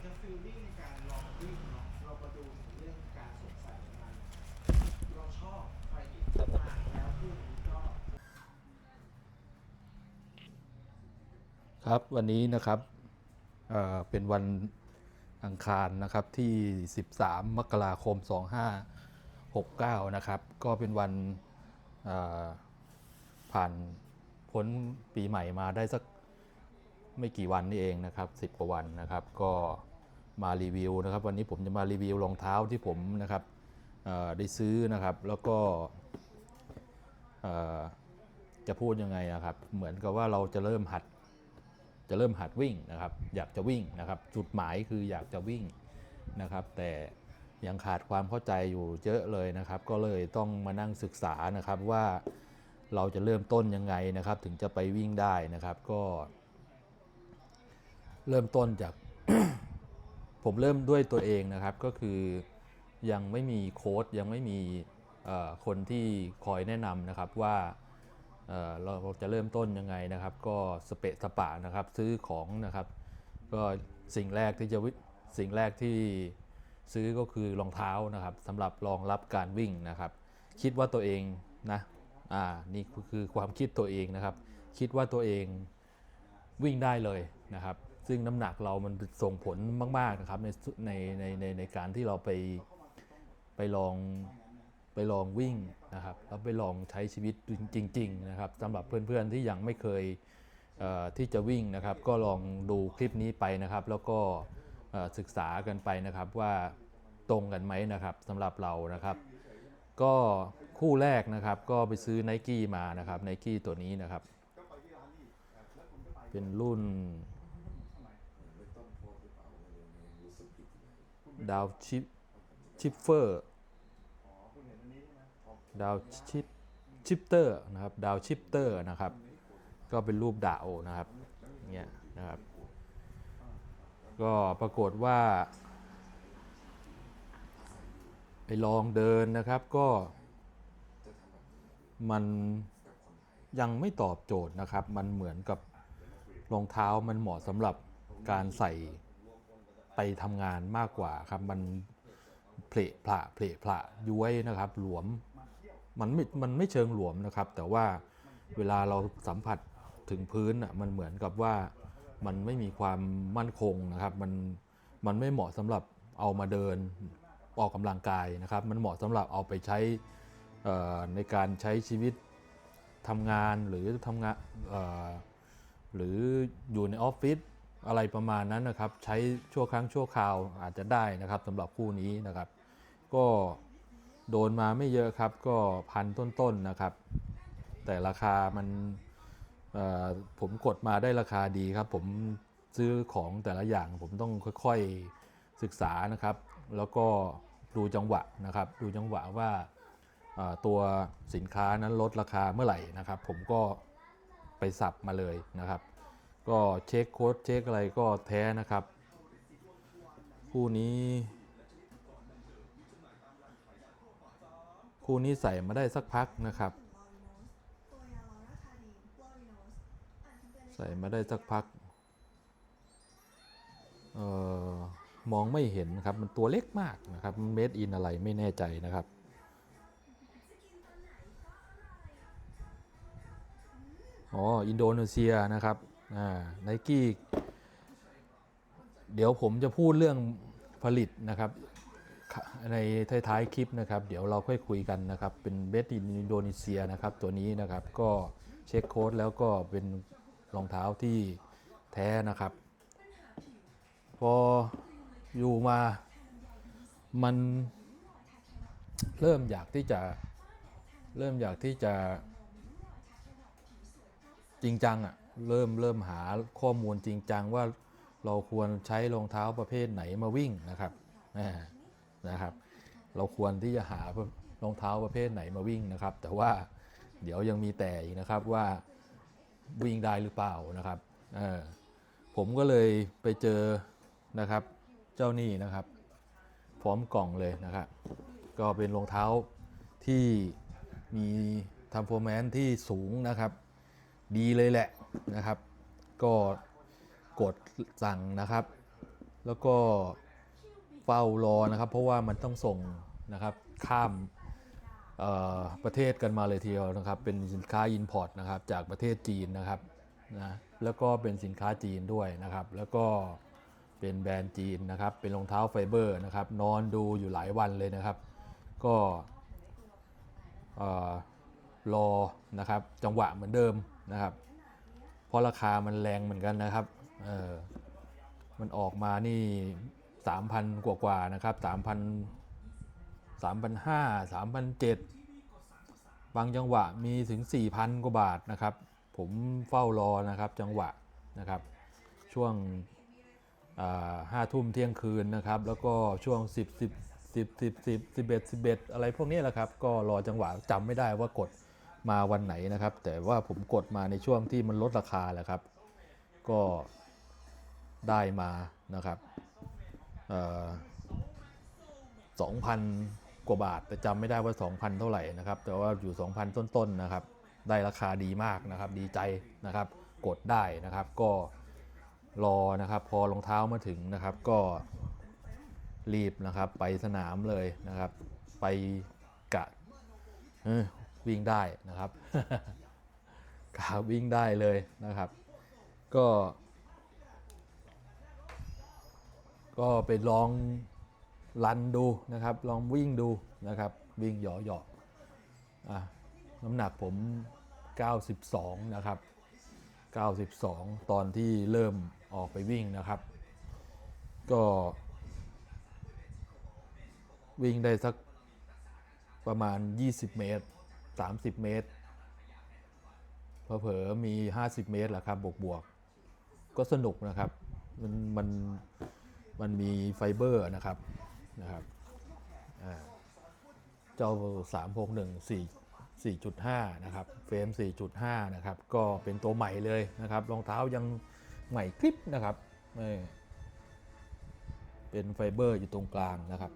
หลังจากฟิลลิ่งในการลองวิ่งเนาะเรามาดูถึงเรื่องการสวมใส่ของมันเราชอบไฟอินมากแล้วคู่นี้ก็ครับวันนี้นะครับเอ่อเป็นวันอังคารนะครับที่ 13 มกราคม 2569 นะครับ ก็เป็นวันเอ่อผ่านพ้นปีใหม่มาได้สักไม่กี่วันนี่เองนะครับ 10 กว่าวันนะครับ ก็ มารีวิวนะครับ วันนี้ผมจะมารีวิวรองเท้าที่ผมนะครับได้ซื้อนะครับ แล้วก็จะพูดยังไงนะครับ เหมือนกับว่าเราจะเริ่มหัด จะเริ่มหัดวิ่งนะครับ อยากจะวิ่งนะครับ จุดหมายคืออยากจะวิ่งนะครับ แต่ยังขาดความเข้าใจอยู่เยอะเลยนะครับ ก็เลยต้องมานั่งศึกษานะครับว่าเราจะเริ่มต้นยังไงนะครับ ถึงจะไปวิ่งได้นะครับก็ เริ่มต้นจาก ผมเริ่มด้วยตัวเองนะครับก็คือยังไม่มีโค้ดยังไม่มีคนที่คอยแนะนำนะครับว่าเเราจะเริ่มต้นยังไงนะครับ ก็สเปะสปะนะครับซื้อของนะครับ ก็สิ่งแรกที่จะวิสิ่งแรกที่ซื้อก็คือรองเท้านะครับสำหรับรองรับการวิ่งนะครับ คิดว่าตัวเองนะอ่านี่คือความคิดตัวเองนะครับ คิดว่าตัวเองวิ่งได้เลยนะครับ ซึ่งน้ำหนักเรามันส่งผลมาก ๆนะครับในในในในในการที่เราไปไปลองไปลองวิ่งนะครับแล้วไปลองใช้ชีวิตจริง ๆ นะครับสำหรับเพื่อนๆที่ยังไม่เคยเที่จะวิ่งนะครับ ก็ลองดูคลิปนี้ไปนะครับ แล้วก็ศึกษากันไปนะครับว่าตรงกันไหมนะครับสำหรับเรานะครับ ก็คู่แรกนะครับก็ไปซื้อไนกี้มานะครับไนกี้ตัวนี้นะครับ เป็นรุ่น ดาวชิปชิปเฟอร์ดาวชิปชิปเตอร์นะครับดาวชิปเตอร์นะครับ ก็เป็นรูปดาวนะครับเนี่ยนะครับ ก็ปรากฏว่า ไปลองเดินนะครับก็ มันยังไม่ตอบโจทย์นะครับ มันเหมือนกับรองเท้ามันเหมาะสำหรับการใส่ ไปทำงานมากกว่าครับ มันเพลพละเพลพละย้วยนะครับ หลวมมันไม่มันไม่เชิงหลวมนะครับ แต่ว่าเวลาเราสัมผัสถึงพื้นอะมันเหมือนกับว่ามันไม่มีความมั่นคงนะครับ มันมันไม่เหมาะสำหรับเอามาเดินออกกำลังกายนะครับ มันเหมาะสำหรับเอาไปใช้ในการใช้ชีวิตทำงานหรือทำงานหรืออยู่ในออฟฟิศ อะไรประมาณนั้นนะครับ ใช้ชั่วครั้งชั่วคราวอาจจะได้นะครับสำหรับคู่นี้นะครับ ก็โดนมาไม่เยอะครับ ก็พันต้นๆนะครับ แต่ราคามันผมกดมาได้ราคาดีครับ ผมซื้อของแต่ละอย่างผมต้องค่อยๆศึกษานะครับ แล้วก็ดูจังหวะนะครับ ดูจังหวะว่าตัวสินค้านั้นลดราคาเมื่อไหร่นะครับ ผมก็ไปสับมาเลยนะครับ ก็เช็คโค้ดเช็คอะไรก็แท้นะครับ คู่นี้ คู่นี้ใส่มาได้สักพักนะครับ ใส่มาได้สักพักเออมองไม่เห็นครับ มันตัวเล็กมากนะครับเมดอินอะไรไม่แน่ใจนะครับ อ๋อ อินโดนีเซียนะครับ อ่าไนกี้เดี๋ยวผมจะพูดเรื่องผลิตนะครับ ในท้ายๆคลิปนะครับ เดี๋ยวเราค่อยคุยกันนะครับ เป็นเบสอินโดนีเซียนะครับ ตัวนี้นะครับก็เช็คโค้ดแล้วก็เป็นรองเท้าที่แท้นะครับ พออยู่มามันเริ่มอยากที่จะเริ่มอยากที่จะจริงจังอะ่ะ เริ่มเริ่มหาข้อมูลจริงจังว่าเราควรใช้รองเท้าประเภทไหนมาวิ่งนะครับนะครับ เราควรที่จะหารองเท้าประเภทไหนมาวิ่งนะครับ แต่ว่าเดี๋ยวยังมีแต่อีกนะครับว่าวิ่งได้หรือเปล่านะครับผมก็เลยไปเจอนะครับ เจ้านี่นะครับ พร้อมกล่องเลยนะครับ ก็เป็นรองเท้าที่มีทำโฟร์แมนที่สูงนะครับ ดีเลยแหละ นะครับ ก็กดสั่งนะครับ แล้วก็เฝ้ารอนะครับ เพราะว่ามันต้องส่งนะครับข้ามประเทศกันมาเลยทีเดียวนะครับ เป็นสินค้าอินพอร์ตนะครับจากประเทศจีนนะครับนะแล้วก็เป็นสินค้าจีนด้วยนะครับ แล้วก็เป็นแบรนด์จีนนะครับ เป็นรองเท้าไฟเบอร์นะครับ นอนดูอยู่หลายวันเลยนะครับ ก็เอ่อรอนะครับจังหวะเหมือนเดิมนะครับ เพราะราคามันแรงเหมือนกันนะครับเออมันออกมานี่3,000กว่ากว่าๆนะครับ3,000 3,500 3,700บางจังหวะมีถึง4,000กว่าบาทนะครับ ผมเฝ้ารอนะครับจังหวะนะครับ ช่วงห้าทุ่มเที่ยงคืนนะครับ แล้วก็ช่วง 10 10 10 10 10 11 11 อะไรพวกนี้แหละครับ ก็รอจังหวะจำไม่ได้ว่ากด มาวันไหนนะครับ แต่ว่าผมกดมาในช่วงที่มันลดราคาแหละครับ ก็ได้มานะครับสองพันกว่าบาท แต่จำไม่ได้ว่า 2,000 เท่าไหร่นะครับ แต่ว่าอยู่ 2,000 ต้นๆนะครับ ได้ราคาดีมากนะครับ ดีใจนะครับ กดได้นะครับ ก็รอนะครับ พอรองเท้ามาถึงนะครับ ก็รีบนะครับ ไปสนามเลยนะครับ ไปกะ วิ่งได้นะครับกะวิ่งได้เลยนะครับ ก็ ก็ไปลองรันดูนะครับ ลองวิ่งดูนะครับ วิ่งหยอหยออะน้ำหนักผม 92 นะครับ 92 ตอนที่เริ่มออกไปวิ่งนะครับ ก็วิ่งได้สักประมาณ 20 เมตร 30 เมตรเผลอๆมี 50 เมตรแหละครับบวกๆก็สนุกนะครับมันมันมันมีไฟเบอร์นะครับนะครับเจ้า 361 4 4.5 นะครับ เฟรม 4.5 นะครับ ก็เป็นตัวใหม่เลยนะครับ รองเท้ายังใหม่คลิปนะครับ เป็นไฟเบอร์อยู่ตรงกลางนะครับ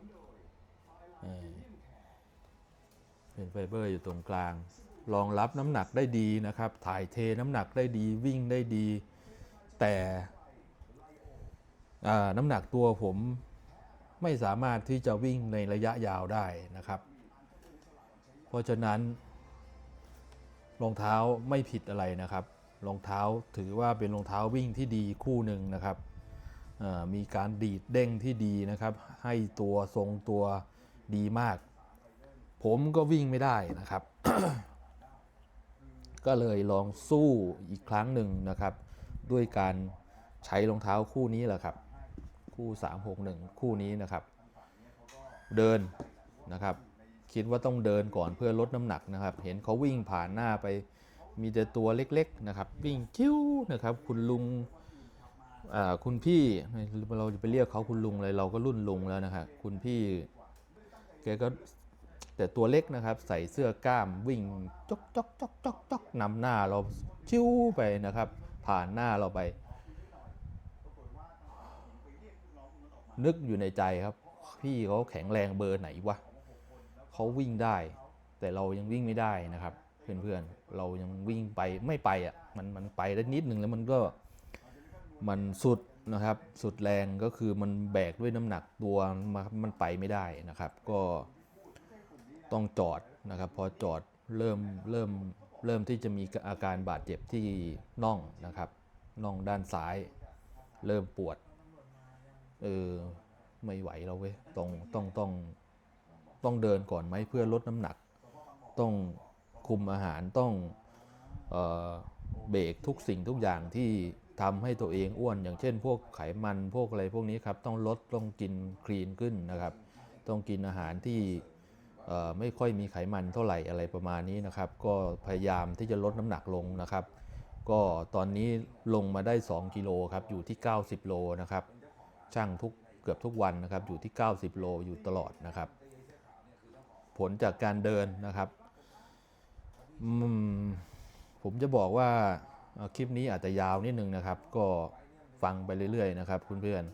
เป็นไฟเบอร์อยู่ตรงกลาง รองรับน้ำหนักได้ดีนะครับ ถ่ายเทน้ำหนักได้ดีวิ่งได้ดี แต่น้ำหนักตัวผมไม่สามารถที่จะวิ่งในระยะยาวได้นะครับ เพราะฉะนั้น รองเท้าไม่ผิดอะไรนะครับ รองเท้าถือว่าเป็นรองเท้าวิ่งที่ดีคู่หนึ่งนะครับ มีการดีดเด้งที่ดีนะครับ ให้ตัวทรงตัวดีมาก ผมก็วิ่งไม่ได้นะครับ ก็เลยลองสู้อีกครั้งหนึ่งนะครับ ด้วยการใช้รองเท้าคู่นี้แหละครับ คู่ 361 คู่นี้นะครับ เดินนะครับ คิดว่าต้องเดินก่อนเพื่อลดน้ำหนักนะครับ เห็นเขาวิ่งผ่านหน้าไปมีแต่ตัวเล็กๆนะครับ วิ่งคิ้วนะครับ คุณลุงคุณพี่เราจะไปเรียกเขาคุณลุงเลยเราก็รุ่นลุงแล้วนะครับคุณพี่แกก็ แต่ตัวเล็กนะครับใส่เสื้อกล้ามวิ่งจอกจอกจอกจอกจอกนำหน้าเราชิวไปนะครับ ผ่านหน้าเราไป นึกอยู่ในใจครับ พี่เขาแข็งแรงเบอร์ไหนวะเขาวิ่งได้ แต่เรายังวิ่งไม่ได้นะครับ เพื่อนๆเรายังวิ่งไปไม่ไปอะมันมันไปได้นิดหนึ่งแล้วมันก็มันสุดนะครับ สุดแรงก็คือมันแบกด้วยน้ำหนักตัวมันไปไม่ได้นะครับ ก็ ต้องจอดนะครับ พอจอดเริ่มเริ่มเริ่มที่จะมีอาการบาดเจ็บที่น่องนะครับน่องด้านซ้าย เริ่มปวดเออไม่ไหวแล้วเว้ยต้องต้องต้องต้องเดินก่อนไหมเพื่อลดน้ำหนัก ต้องคุมอาหารต้องเออเบรกทุกสิ่งทุกอย่างที่ทำให้ตัวเองอ้วน อย่างเช่น พวกไขมันพวกอะไรพวกนี้ครับ ต้องลดต้องกินคลีนขึ้นนะครับ ต้องกินอาหารที่ ไม่ค่อยมีไขมันเท่าไหร่อะไรประมาณนี้นะครับ ก็พยายามที่จะลดน้ำหนักลงนะครับ ก็ตอนนี้ลงมาได้ 2 กิโลครับอยู่ที่ 90 โลนะครับช่างทุกเกือบทุกวันนะครับอยู่ที่ 90 โลอยู่ตลอดนะครับ ผลจากการเดินนะครับผมจะบอกว่าคลิปนี้อาจจะยาวนิดนึงนะครับ ก็ฟังไปเรื่อยๆนะครับคุณเพื่อน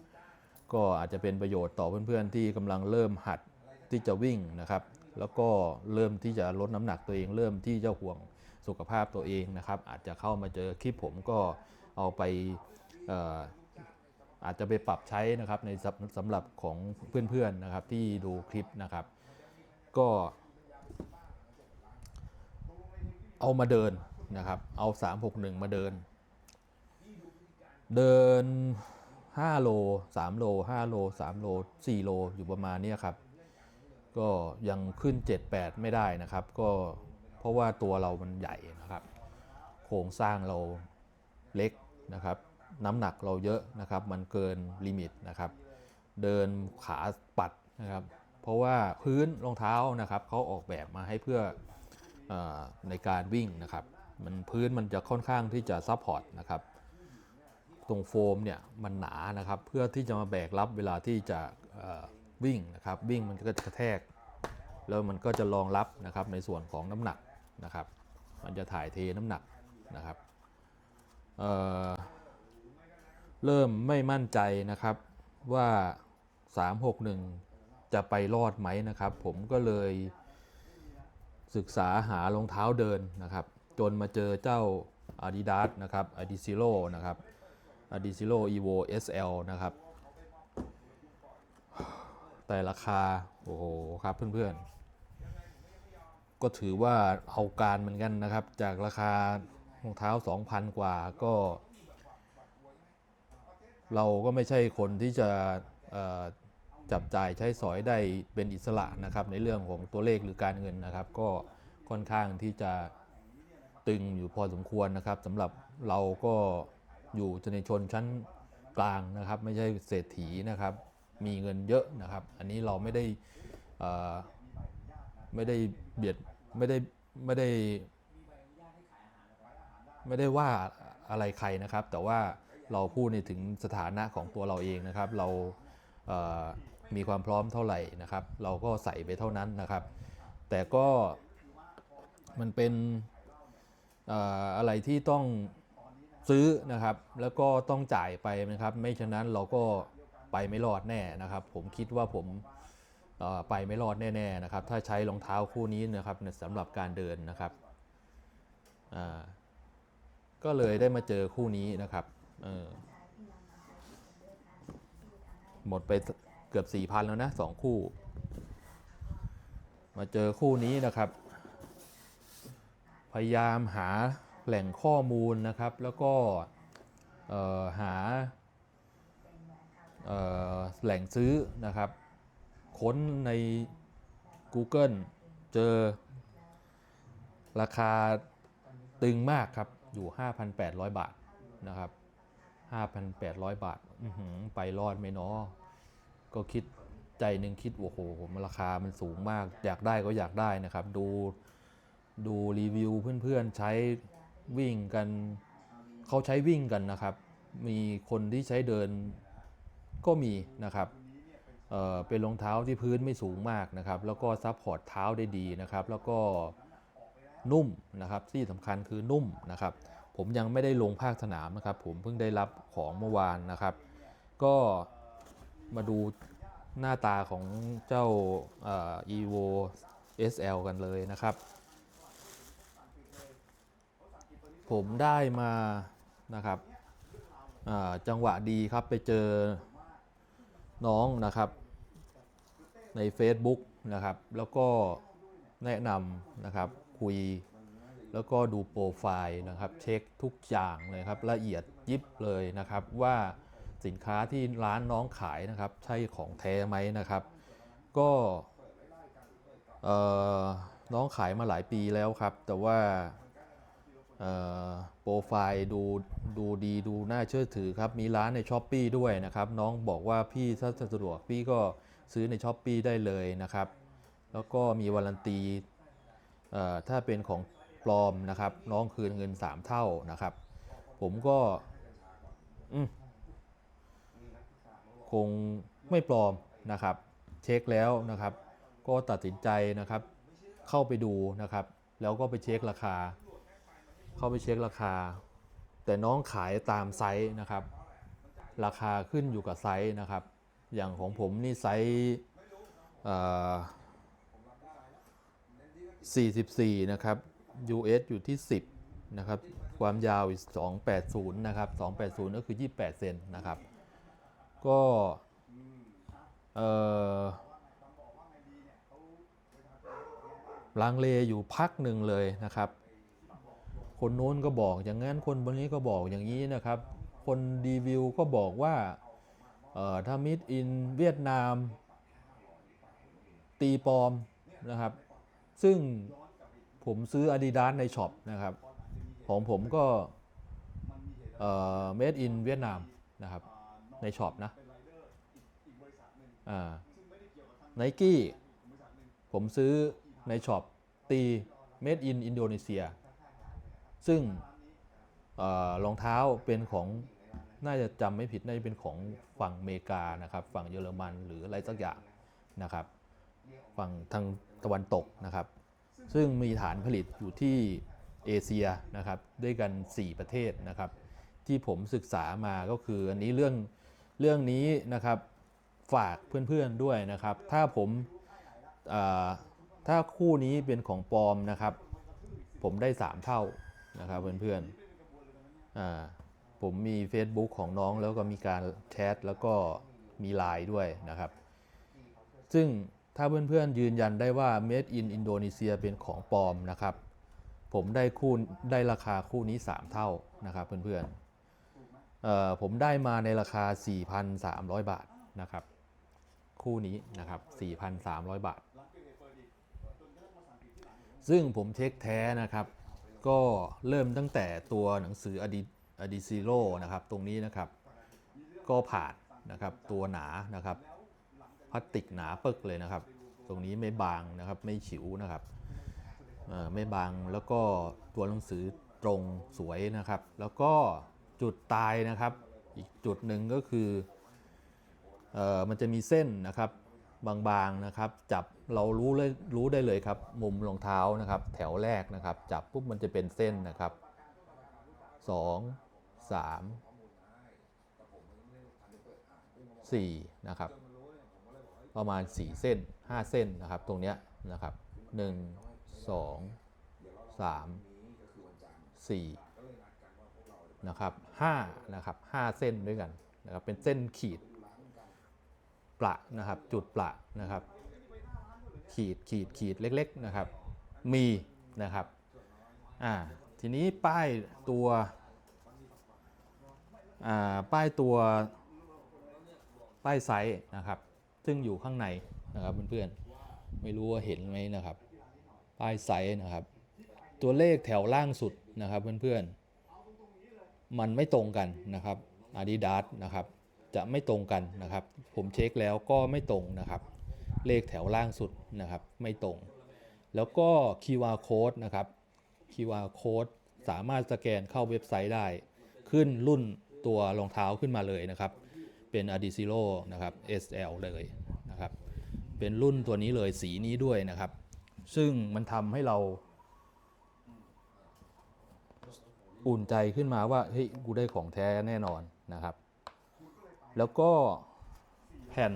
ก็อาจจะเป็นประโยชน์ต่อเพื่อนๆที่กำลังเริ่มหัดที่จะวิ่งนะครับ แล้วก็เริ่มที่จะลดน้ำหนักตัวเอง เริ่มที่จะห่วงสุขภาพตัวเองนะครับ อาจจะเข้ามาเจอคลิปผมก็เอาไปอาจจะไปปรับใช้นะครับในสำหรับของเพื่อนๆนะครับที่ดูคลิปนะครับ ก็ เอามาเดินนะครับ เอา 361 มาเดิน เดิน 5 โล 3 โล 5 โล 3 โล 4 โลอยู่ประมาณนี้ครับ ก็ยังขึ้น 7-8 ไม่ได้นะครับ ก็เพราะว่าตัวเรามันใหญ่นะครับ โครงสร้างเราเล็กนะครับ น้ำหนักเราเยอะนะครับ มันเกินลิมิตนะครับ เดินขาปัดนะครับ เพราะว่าพื้นรองเท้านะครับเขาออกแบบมาให้เพื่ออในการวิ่งนะครับ มันพื้นมันจะค่อนข้างที่จะซัพพอร์ตนะครับ ตรงโฟมเนี่ยมันหนานะครับ เพื่อที่จะมาแบกรับเวลาที่จะ วิ่งนะครับ วิ่งมันก็จะกระแทก แล้วมันก็จะรองรับนะครับในส่วนของน้ำหนักนะครับ มันจะถ่ายเทน้ำหนักนะครับเเริ่มไม่มั่นใจนะครับว่า 361 จะไปรอดไหมนะครับ ผมก็เลยศึกษาหารองเท้าเดินนะครับ จนมาเจอเจ้า Adidas นะครับ Adizero นะครับ Adizero Evo SL นะครับ แต่ราคา โอ้โห ครับเพื่อนๆ ก็ถือว่าเอาการเหมือนกันนะครับ จากราคารองเท้า 2,000 กว่าก็ เราก็ไม่ใช่คนที่จะจับจ่ายใช้สอยได้เป็นอิสระนะครับ ในเรื่องของตัวเลขหรือการเงินนะครับ ก็ค่อนข้างที่จะตึงอยู่พอสมควรนะครับสำหรับเราก็อยู่ในชนชั้นกลางนะครับ ไม่ใช่เศรษฐีนะครับ มีเงินเยอะนะครับ อันนี้เราไม่ได้ไม่ได้เบียดไม่ได้ไม่ได้ไม่ได้ว่าอะไรใครนะครับ แต่ว่าเราพูดในถึงสถานะของตัวเราเองนะครับ เราเมีความพร้อมเท่าไหร่นะครับ เราก็ใส่ไปเท่านั้นนะครับ แต่ก็มันเป็นเอ่ออะไรที่ต้องซื้อนะครับ แล้วก็ต้องจ่ายไปนะครับ ไม่ฉะนั้นเราก็ ไปไม่รอดแน่นะครับ ผมคิดว่าผมไปไม่รอดแน่ๆนะครับ ถ้าใช้รองเท้าคู่นี้นะครับสำหรับการเดินนะครับก็เลยได้มาเจอคู่นี้นะครับหมดไปเกือบ4,000แล้วนะสองคู่ มาเจอคู่นี้นะครับ พยายามหาแหล่งข้อมูลนะครับ แล้วก็หา แหล่งซื้อนะครับ ค้นใน Google เจอราคาตึงมากครับ อยู่ 5,800 บาทนะครับ 5,800 บาทอื้อหือไปรอดไหมเนาะก็คิดใจหนึ่งคิด โอ้โหมันราคามันสูงมาก อยากได้ก็อยากได้นะครับ ดูดูรีวิวเพื่อนๆใช้วิ่งกัน เขาใช้วิ่งกันนะครับ มีคนที่ใช้เดิน ก็มีนะครับเเป็นรองเท้าที่พื้นไม่สูงมากนะครับ แล้วก็ซับพอร์ตเท้าได้ดีนะครับ แล้วก็นุ่มนะครับ ที่สำคัญคือนุ่มนะครับ ผมยังไม่ได้ลงภาคสนามนะครับ ผมเพิ่งได้รับของเมื่อวานนะครับ ก็มาดูหน้าตาของเจ้าอ evo sl กันเลยนะครับ ผมได้มานะครับจังหวะดีครับไปเจอ น้องนะครับใน Facebook นะครับ แล้วก็แนะนำนะครับคุย แล้วก็ดูโปรไฟล์นะครับ เช็คทุกอย่างเลยครับ ละเอียดยิบเลยนะครับ ว่าสินค้าที่ร้านน้องขายนะครับ ใช่ของแท้ไหมนะครับ ก็น้องขายมาหลายปีแล้วครับ แต่ว่า โปรไฟล์ดูดูดีดูน่าเชื่อถือครับ มีร้านในช้อปปีด้วยนะครับ น้องบอกว่าพี่ถ้าสะดวกพี่ก็ซื้อในช้อปปีได้เลยนะครับ แล้วก็มีวารันตีถ้าเป็นของปลอมนะครับ น้องคืนเงิน 3 เท่านะครับ ผมก็คงไม่ปลอมนะครับ เช็คแล้วนะครับ ก็ตัดสินใจนะครับ เข้าไปดูนะครับ แล้วก็ไปเช็คราคา เข้าไปเช็คราคา แต่น้องขายตามไซส์นะครับ ราคาขึ้นอยู่กับไซส์นะครับ อย่างของผมนี่ไซส์44 นะครับ US อยู่ที่ 10 นะครับ ความยาว 280 นะครับ 280 ก็คือ 28 เซนนะครับ ก็เอ่อลังเลอยู่พักหนึ่งเลยนะครับ คนโน้นก็บอกอย่างนั้นคนบนนี้ก็บอกอย่างนี้นะครับ คนรีวิวก็บอกว่าถ้ามิดอินเวียดนาม ตีปลอมนะครับ ซึ่งผมซื้อ Adidas ในช็อปนะครับ ของผมก็เอ่อ made in เวียดนามนะครับ ในช็อปนะไนกี้ผมซื้อในช็อปตี made in อินโดนีเซีย ซึ่งเออรองเท้าเป็นของน่าจะจำไม่ผิดน่าจะเป็นของฝั่งอเมริกานะครับ ฝั่งเยอรมันหรืออะไรสักอย่างนะครับ ฝั่งทางตะวันตกนะครับ ซึ่งมีฐานผลิตอยู่ที่เอเชียนะครับด้วยกัน 4 ประเทศนะครับ ที่ผมศึกษามาก็คืออันนี้เรื่องเรื่องนี้นะครับฝากเพื่อนๆด้วยนะครับ ถ้าผมถ้าคู่นี้เป็นของปลอมนะครับ ผมได้ 3 เท่า นะครับเพื่อนๆผมมี Facebook ของน้องแล้วก็มีการแชทแล้วก็มีไลน์ด้วยนะครับ ซึ่งถ้าเพื่อนๆยืนยันได้ว่า Made in อินโดนีเซียเป็นของปลอมนะครับ ผมได้คู่ได้ราคาคู่นี้ 3 เท่านะครับเพื่อนๆผมได้มาในราคา 4,300 บาทนะครับ คู่นี้นะครับ 4,300 บาท ซึ่งผมเช็คแท้นะครับ ก็เริ่มตั้งแต่ตัวหนังสืออดีอดีซิโร่นะครับ ตรงนี้นะครับ ก็ผ่านนะครับ ตัวหนานะครับพลาสติกหนาปึกเลยนะครับ ตรงนี้ไม่บางนะครับ ไม่ฉิวนะครับไม่บางแล้วก็ตัวหนังสือตรงสวยนะครับ แล้วก็จุดตายนะครับ อีกจุดหนึ่งก็คือออมันจะมีเส้นนะครับ บางๆนะครับ จับเรารู้เลยรู้ได้เลยครับ มุมรองเท้านะครับ แถวแรกนะครับ จับปุ๊บมันจะเป็นเส้นนะครับ 2 3 4 นะครับ ประมาณ 4 เส้น 5 เส้นนะครับ ตรงเนี้ยนะครับ 1 2 3 4 นะครับ5นะครับ 5 เส้นด้วยกันนะครับ เป็นเส้นขีด ประนะครับจุดประนะครับ ขีดขีดขีดเล็กๆนะครับ มีนะครับอ่าทีนี้ป้ายตัวอ่าป้ายตัวป้ายไซส์นะครับ ซึ่งอยู่ข้างในนะครับเพื่อนๆไม่รู้ว่าเห็นไหมนะครับ ป้ายไซส์นะครับ ตัวเลขแถวล่างสุดนะครับเพื่อนๆมันไม่ตรงกันนะครับ Adidas นะครับ จะไม่ตรงกันนะครับ ผมเช็คแล้วก็ไม่ตรงนะครับ เลขแถวล่างสุดนะครับ ไม่ตรง แล้วก็ QR code นะครับ QR code สามารถสแกนเข้าเว็บไซต์ได้ ขึ้นรุ่นตัวรองเท้าขึ้นมาเลยนะครับ เป็น a d i z i l o นะครับ SL เลยนะครับ เป็นรุ่นตัวนี้เลยสีนี้ด้วยนะครับ ซึ่งมันทำให้เรา อุ่นใจขึ้นมาว่าเฮ้ยกูได้ของแท้แน่นอนนะครับ แล้วก็แผ่น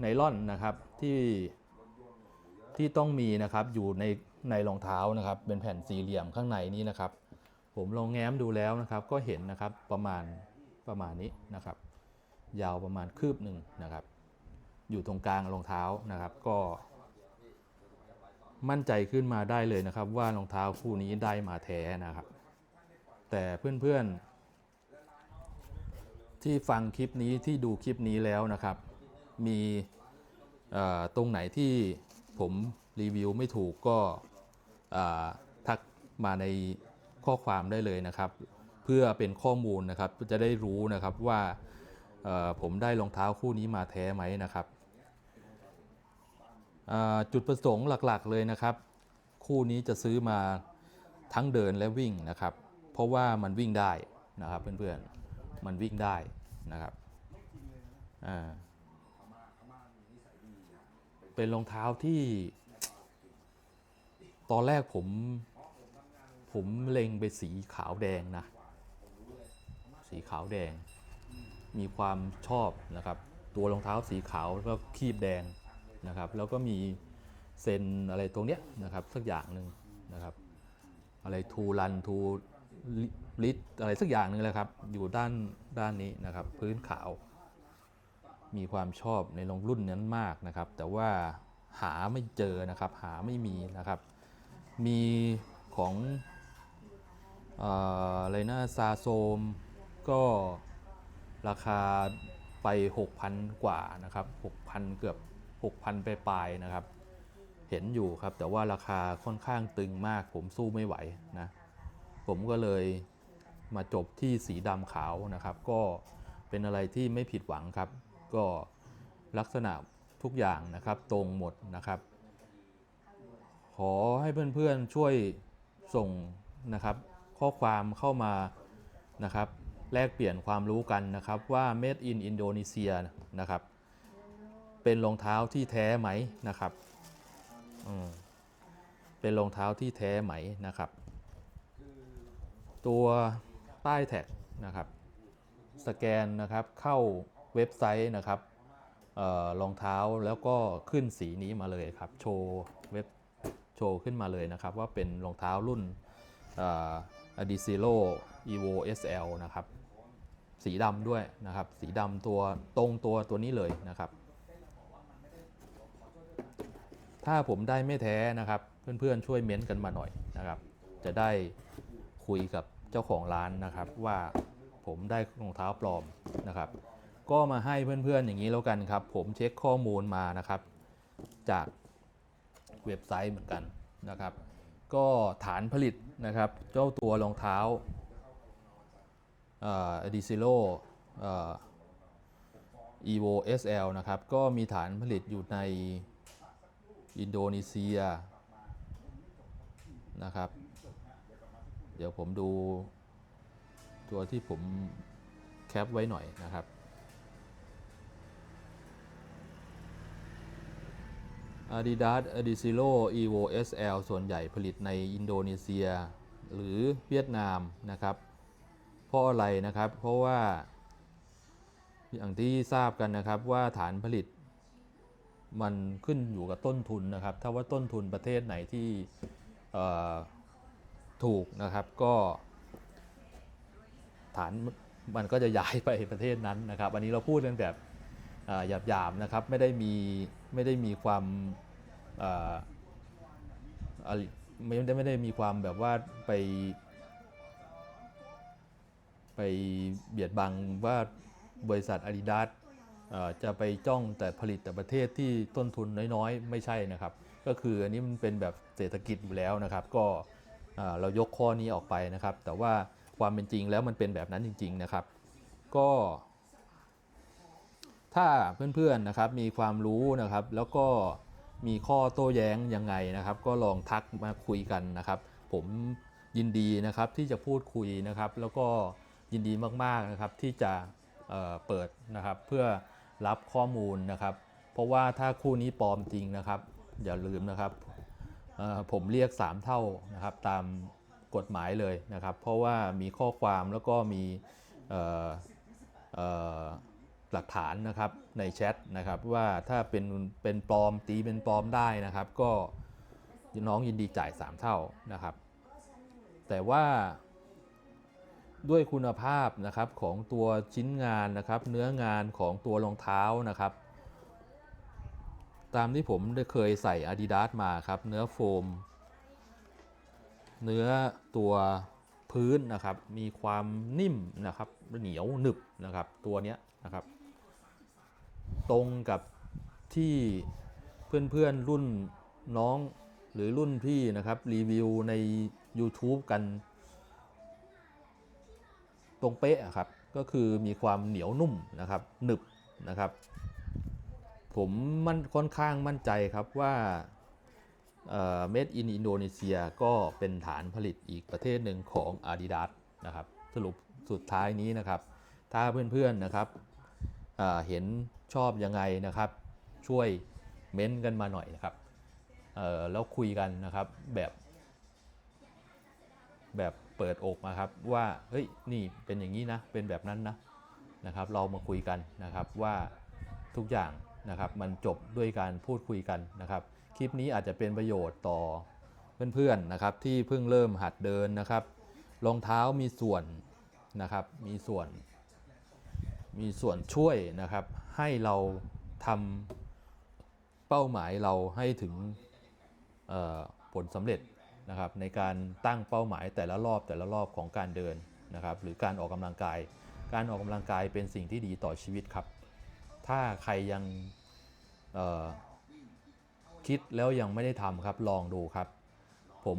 ไนล่อนนะครับที่ที่ต้องมีนะครับอยู่ในในรองเท้านะครับ เป็นแผ่นสี่เหลี่ยมข้างในนี้นะครับ ผมลองแง้มดูแล้วนะครับ ก็เห็นนะครับประมาณประมาณนี้นะครับ ยาวประมาณคืบหนึ่งนะครับ อยู่ตรงกลางรองเท้านะครับ ก็มั่นใจขึ้นมาได้เลยนะครับ ว่ารองเท้าคู่นี้ได้มาแท้นะครับ แต่เพื่อนๆ ที่ฟังคลิปนี้ที่ดูคลิปนี้แล้วนะครับ มีตรงไหนที่ผมรีวิวไม่ถูกก็ทักมาในข้อความได้เลยนะครับ เพื่อเป็นข้อมูลนะครับจะได้รู้นะครับว่าผมได้รองเท้าคู่นี้มาแท้ไหมนะครับจุดประสงค์หลักๆเลยนะครับ คู่นี้จะซื้อมาทั้งเดินและวิ่งนะครับ เพราะว่ามันวิ่งได้นะครับเพื่อนๆ มันวิ่งได้นะครับอ่าเป็นรองเท้าที่ ตอนแรกผม ผมเล็งไปสีขาวแดงนะ สีขาวแดง มีความชอบนะครับ ตัวรองเท้าสีขาวแล้วก็คีบแดงนะครับ แล้วก็มีเซนอะไรตรงเนี้ยนะครับ สักอย่างหนึ่งนะครับ อะไรทูรันทู ลิตอะไรสักอย่างหนึ่งเลยครับ อยู่ด้านด้านนี้นะครับ พื้นขาว มีความชอบในรองรุ่นนั้นมากนะครับ แต่ว่าหาไม่เจอนะครับ หาไม่มีนะครับ มีของเอออะไรนะซาโซมก็ราคาไป 6,000 กว่านะครับ 6,000 เกือบ 6,000 ไปปลายนะครับ เห็นอยู่ครับ แต่ว่าราคาค่อนข้างตึงมาก ผมสู้ไม่ไหวนะ ผมก็เลย มาจบที่สีดำขาวนะครับ ก็เป็นอะไรที่ไม่ผิดหวังครับ ก็ลักษณะทุกอย่างนะครับตรงหมดนะครับ ขอให้เพื่อนๆช่วยส่งนะครับข้อความเข้ามานะครับแลกเปลี่ยนความรู้กันนะครับว่า made in Indonesia นะครับ เป็นรองเท้าที่แท้ไหมนะครับเป็นรองเท้าที่แท้ไหมนะครับ ตัว ป้แท็กนะครับสแกนนะครับเข้าเว็บไซต์นะครับเออรองเท้าแล้วก็ขึ้นสีนี้มาเลยครับโชว์เว็บโชว์ขึ้นมาเลยนะครับ ว่าเป็นรองเท้ารุ่นเอ่อ Adizero Evo SL นะครับสีดำด้วยนะครับ สีดำตัวตรงตัวตัวนี้เลยนะครับ ถ้าผมได้ไม่แท้นะครับ เพื่อนๆช่วยเม้นต์กันมาหน่อยนะครับ จะได้คุยกับ เจ้าของร้านนะครับว่าผมได้รองเท้าปลอมนะครับ ก็มาให้เพื่อนๆอย่างนี้แล้วกันครับ ผมเช็คข้อมูลมานะครับ จากเว็บไซต์เหมือนกันนะครับ ก็ฐานผลิตนะครับ เจ้าตัวรองเท้าเอ่อ Adizero เอ่อ Evo SL นะครับ ก็มีฐานผลิตอยู่ในอินโดนีเซียนะครับ เดี๋ยวผมดูตัวที่ผมแคปไว้หน่อยนะครับ Adidas Adizero Evo SL ส่วนใหญ่ผลิตในอินโดนีเซีย หรือเวียดนามนะครับ เพราะอะไรนะครับ เพราะว่าอย่างที่ทราบกันนะครับว่าฐานผลิต มันขึ้นอยู่กับต้นทุนนะครับ ถ้าว่าต้นทุนประเทศไหนที่ ถูกนะครับก็ ฐานมันก็จะย้ายไปประเทศนั้นนะครับ อันนี้เราพูดกันแบบหยาบๆนะครับไม่ได้มีไม่ได้มีความอะไรไม่ได้ไม่ได้มีความแบบว่าไป ไปเบียดบังว่าบริษัท Adidas เอ่อจะไปจ้องแต่ผลิตแต่ประเทศที่ต้นทุนน้อยๆ ไม่ใช่นะครับ ก็คืออันนี้มันเป็นแบบเศรษฐกิจอยู่แล้วนะครับ ก็ เรายกข้อนี้ออกไปนะครับ แต่ว่าความเป็นจริงแล้วมันเป็นแบบนั้นจริง ๆนะครับ ก็ ถ้าเพื่อนๆนะครับมีความรู้นะครับ แล้วก็มีข้อโต้แย้งยังไงนะครับ ก็ลองทักมาคุยกันนะครับ ผมยินดีนะครับที่จะพูดคุยนะครับ แล้วก็ยินดีมากๆนะครับที่จะเเปิดนะครับเพื่อรับข้อมูลนะครับ เพราะว่าถ้าคู่นี้ปลอมจริงนะครับ อย่าลืมนะครับ ผมเรียก 3 เท่านะครับตามกฎหมายเลยนะครับ เพราะว่ามีข้อความแล้วก็มีหลักฐานนะครับในแชทนะครับว่าถ้าเป็นเป็นปลอมตีเป็นปลอมได้นะครับ ก็น้องยินดีจ่าย 3 เท่านะครับ แต่ว่าด้วยคุณภาพนะครับของตัวชิ้นงานนะครับ เนื้องานของตัวรองเท้านะครับ ตามที่ผมได้เคยใส่ Adidas มาครับ เนื้อโฟม เนื้อตัวพื้นนะครับ มีความนิ่มนะครับ เหนียวหนึบนะครับ ตัวเนี้ยนะครับ ตรงกับที่เพื่อนๆรุ่นน้องหรือรุ่นพี่นะครับ รีวิวใน YouTube กัน ตรงเป๊ะอะครับ ก็คือมีความเหนียวนุ่มนะครับ หนึบนะครับ ผมมันค่อนข้างมั่นใจครับว่าเอ่อ Made in Indonesia ก็เป็นฐานผลิตอีกประเทศหนึ่งของ Adidas นะครับสรุปสุดท้ายนี้นะครับ ถ้าเพื่อนๆนะครับเเห็นชอบยังไงนะครับ ช่วยเม้นต์กันมาหน่อยนะครับแล้วคุยกันนะครับแบบแบบเปิดอกนะครับว่าเฮ้ยนี่เป็นอย่างนี้นะเป็นแบบนั้นนะนะครับ เรามาคุยกันนะครับว่าทุกอย่าง นะครับมันจบด้วยการพูดคุยกันนะครับ คลิปนี้อาจจะเป็นประโยชน์ต่อเพื่อนๆนะครับที่เพิ่งเริ่มหัดเดินนะครับรองเท้ามีส่วนนะครับมีส่วน มีส่วนช่วยนะครับ ให้เราทำเป้าหมายเราให้ถึงผลสำเร็จนะครับในการตั้งเป้าหมายแต่ละรอบแต่ละรอบของการเดินนะครับ หรือการออกกำลังกาย การออกกำลังกายเป็นสิ่งที่ดีต่อชีวิตครับ ถ้าใครยังคิดแล้วยังไม่ได้ทำครับลองดูครับ ผม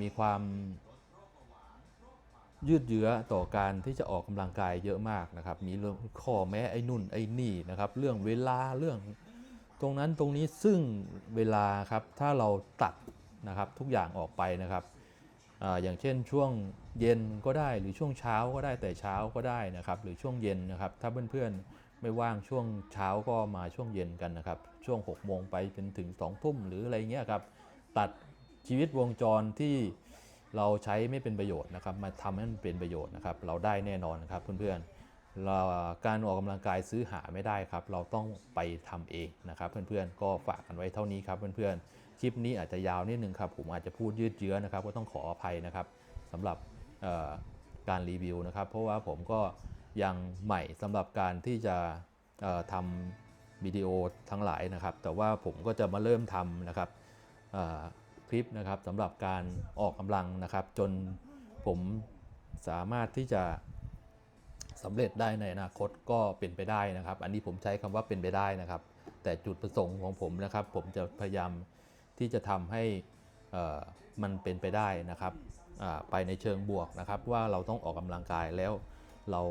มีความยืดเยื้อต่อการที่จะออกกำลังกายเยอะมากนะครับ มีเรื่องข้อแม้ไอ้นุ่นไอ้นี่นะครับ เรื่องเวลาเรื่องตรงนั้นตรงนี้ซึ่งเวลาครับ ถ้าเราตัดนะครับทุกอย่างออกไปนะครับ อย่างเช่นช่วงเย็นก็ได้หรือช่วงเช้าก็ได้แต่เช้าก็ได้นะครับ หรือช่วงเย็นนะครับ ถ้าเพื่อนๆไม่ว่างช่วงเช้าก็มาช่วงเย็นกันนะครับ ช่วง6โมงไปเป็นถึง2ทุ่มหรืออะไรเงี้ยครับ ตัดชีวิตวงจรที่เราใช้ไม่เป็นประโยชน์นะครับ มาทำให้มันเป็นประโยชน์นะครับ เราได้แน่นอนนครับเพื่อนๆ การออกกำลังกายซื้อหาไม่ได้ครับ เราต้องไปทำเองนะครับ เพื่อนๆ ก็ฝากกันไว้เท่านี้ครับเพื่อนๆ คลิปนี้อาจจะยาวนิดนึงครับ ผมอาจจะพูดยืดเยื้อนะครับ ก็ต้องขออภัยนะครับสำหรับการรีวิวนะครับ เพราะว่าผมก็ยังใหม่สำหรับการที่จะเอ่อทำวิดีโอทั้งหลายนะครับ แต่ว่าผมก็จะมาเริ่มทำนะครับคลิปนะครับสำหรับการออกกำลังนะครับ จนผมสามารถที่จะ สำเร็จได้ในอนาคตก็เป็นไปได้นะครับ อันนี้ผมใช้คำว่าเป็นไปได้นะครับ แต่จุดประสงค์ของผมนะครับ ผมจะพยายามที่จะทำให้มันเป็นไปได้นะครับไปในเชิงบวกนะครับ ว่าเราต้องออกกำลังกายแล้วเรา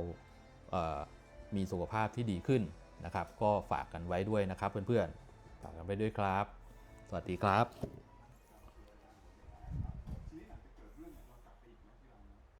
มีสุขภาพที่ดีขึ้นนะครับ ก็ฝากกันไว้ด้วยนะครับเพื่อนๆฝากกันไว้ด้วยครับ สวัสดีครับ